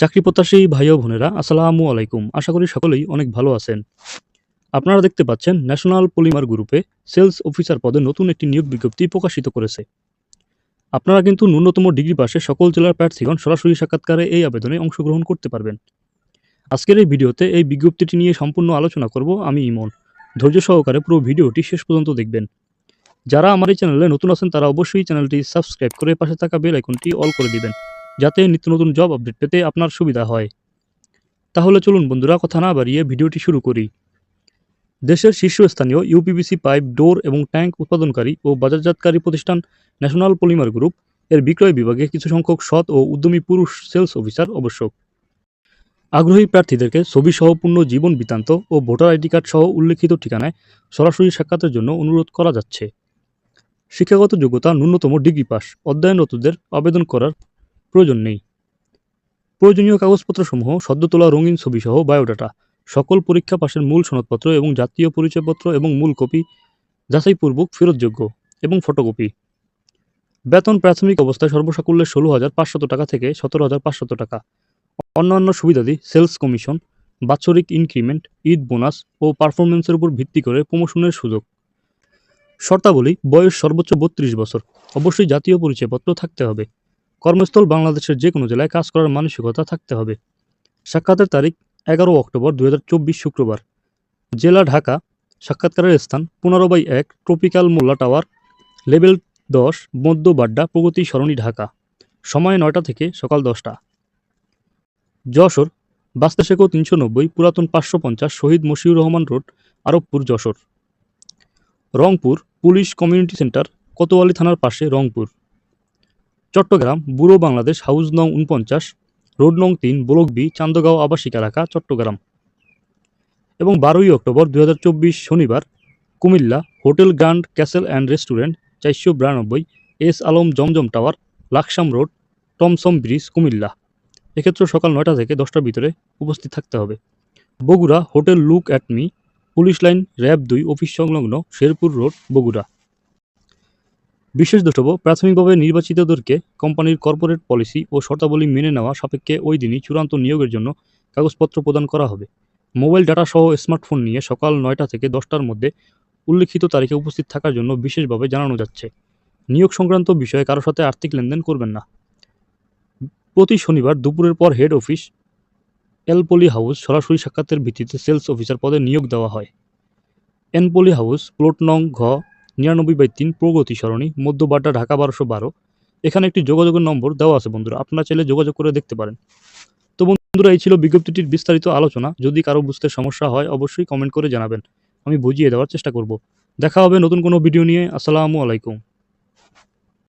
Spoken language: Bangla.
চাকরি প্রত্যাশী ভাই ও বোনেরা, আসসালামু আলাইকুম। আশা করি সকলেই অনেক ভালো আছেন। আপনারা দেখতে পাচ্ছেন ন্যাশনাল পলিমার গ্রুপে সেলস অফিসার পদে নতুন একটি নিয়োগ বিজ্ঞপ্তি প্রকাশিত করেছে। আপনারা কিন্তু ন্যূনতম ডিগ্রি পাশে সকল জেলার প্রার্থীগণ সরাসরি সাক্ষাৎকারে এই আবেদনে অংশগ্রহণ করতে পারবেন। আজকের এই ভিডিওতে এই বিজ্ঞপ্তিটি নিয়ে সম্পূর্ণ আলোচনা করব আমি ইমন। ধৈর্য সহকারে পুরো ভিডিওটি শেষ পর্যন্ত দেখবেন। যারা আমার এই চ্যানেলে নতুন আছেন তারা অবশ্যই চ্যানেলটি সাবস্ক্রাইব করে পাশে থাকা বেল আইকনটি অল করে দিবেন। যাতে নিত্য নতুন জব আপডেট পেতে আপনার সুবিধা হয়। তাহলে চলুন বন্ধুরা, কথা না বাড়িয়ে ভিডিওটি শুরু করি। দেশের শীর্ষস্থানীয় ইউপিবিসি পাইপ, ডোর এবং ট্যাঙ্ক উৎপাদনকারী ও বাজারজাতকারী প্রতিষ্ঠান ন্যাশনাল পলিমার গ্রুপ এর বিক্রয় বিভাগে কিছু সংখ্যক সৎ ও উদ্যমী পুরুষ সেলস অফিসার আবশ্যক। আগ্রহী প্রার্থীদেরকে ছবি সহ পূর্ণ জীবন বৃত্তান্ত ও ভোটার আইডি কার্ড সহ উল্লেখিত ঠিকানায় সরাসরি সাক্ষাতের জন্য অনুরোধ করা যাচ্ছে। শিক্ষাগত যোগ্যতা ন্যূনতম ডিগ্রি পাস, অধ্যয়নরতদের আবেদন করার প্রয়োজন নেই। প্রয়োজনীয় কাগজপত্রসমূহ সদ্য তোলা রঙিন ছবিসহ বায়োডাটা, সকল পরীক্ষা পাশের মূল সনদপত্র এবং জাতীয় পরিচয়পত্র এবং মূল কপি যাচাইপূর্বক ফেরতযোগ্য এবং ফটোকপি। বেতন প্রাথমিক অবস্থায় সর্বসাকুল্যে ষোলো হাজার পাঁচশত টাকা থেকে সতেরো হাজার পাঁচশত টাকা। অন্যান্য সুবিধাদি সেলস কমিশন, বাৎসরিক ইনক্রিমেন্ট, ঈদ বোনাস ও পারফরমেন্সের উপর ভিত্তি করে প্রমোশনের সুযোগ। শর্তাবলী, বয়স সর্বোচ্চ বত্রিশ বছর। অবশ্যই জাতীয় পরিচয়পত্র থাকতে হবে। কর্মস্থল বাংলাদেশের যে কোনো জেলায় কাজ করার মানসিকতা থাকতে হবে। সাক্ষাতের তারিখ এগারো অক্টোবর দু হাজার চব্বিশ শুক্রবার। জেলা ঢাকা, সাক্ষাৎকারের স্থান পনেরো বাই এক ট্রপিক্যাল মোল্লা টাওয়ার, লেভেল দশ, মধ্য বাড্ডা, প্রগতি সরণি ঢাকা। সময় নয়টা থেকে সকাল দশটা। যশোর বাস্তাশেকো তিনশো নব্বই, পুরাতন পাঁচশো পঞ্চাশ, Shahid Mashiur Rahman road, Arabpur, Jessore. Rangpur, police community centre, Kotwali থানার পাশে রংপুর। চট্টগ্রাম, বুড়ো বাংলাদেশ হাউস নং উনপঞ্চাশ রোড নং তিন, ব্লক বি, চান্দগাঁও আবাসিক এলাকা, চট্টগ্রাম। এবং বারোই অক্টোবর দু হাজার চব্বিশ শনিবার, Comilla, hotel grand castle and restaurant, চারশো বিরানব্বই, S Alam Zamzam tower, Laksam road, Tomsom bridge, Comilla. এক্ষেত্রে সকাল নয়টা থেকে দশটার ভিতরে উপস্থিত থাকতে হবে। Bogura, hotel look at me, police line, RAB দুই, অফিস সংলগ্ন, শেরপুর রোড, বগুড়া। বিশেষ দ্রষ্টব্য, প্রাথমিকভাবে নির্বাচিতদেরকে কোম্পানির কর্পোরেট পলিসি ও শর্তাবলী মেনে নেওয়া সাপেক্ষে ওই দিনই চূড়ান্ত নিয়োগের জন্য কাগজপত্র প্রদান করা হবে। মোবাইল ডাটা সহ স্মার্টফোন নিয়ে সকাল নয়টা থেকে দশটার মধ্যে উল্লিখিত তারিখে উপস্থিত থাকার জন্য বিশেষভাবে জানানো যাচ্ছে। নিয়োগ সংক্রান্ত বিষয়ে কারোর সাথে আর্থিক লেনদেন করবেন না। প্রতি শনিবার দুপুরের পর হেড অফিস এলপলি হাউস সরাসরি সাক্ষাতের ভিত্তিতে সেলস অফিসার পদে নিয়োগ দেওয়া হয়। এনপলি হাউস প্লট নং ঘ নিরানব্বই বাই তিন প্রগতি সরণি, মধ্যবাড্ডা, ঢাকা বারোশো বারো। এখানে একটি যোগাযোগের নম্বর দেওয়া আছে বন্ধুরা, আপনারা চাইলে যোগাযোগ করে দেখতে পারেন। তো বন্ধুরা, এই ছিল বিজ্ঞপ্তিটির বিস্তারিত আলোচনা। যদি কারও বুঝতে সমস্যা হয়, অবশ্যই কমেন্ট করে জানাবেন। আমি বুঝিয়ে দেওয়ার চেষ্টা করব। দেখা হবে নতুন কোনো ভিডিও নিয়ে। আসসালামু আলাইকুম।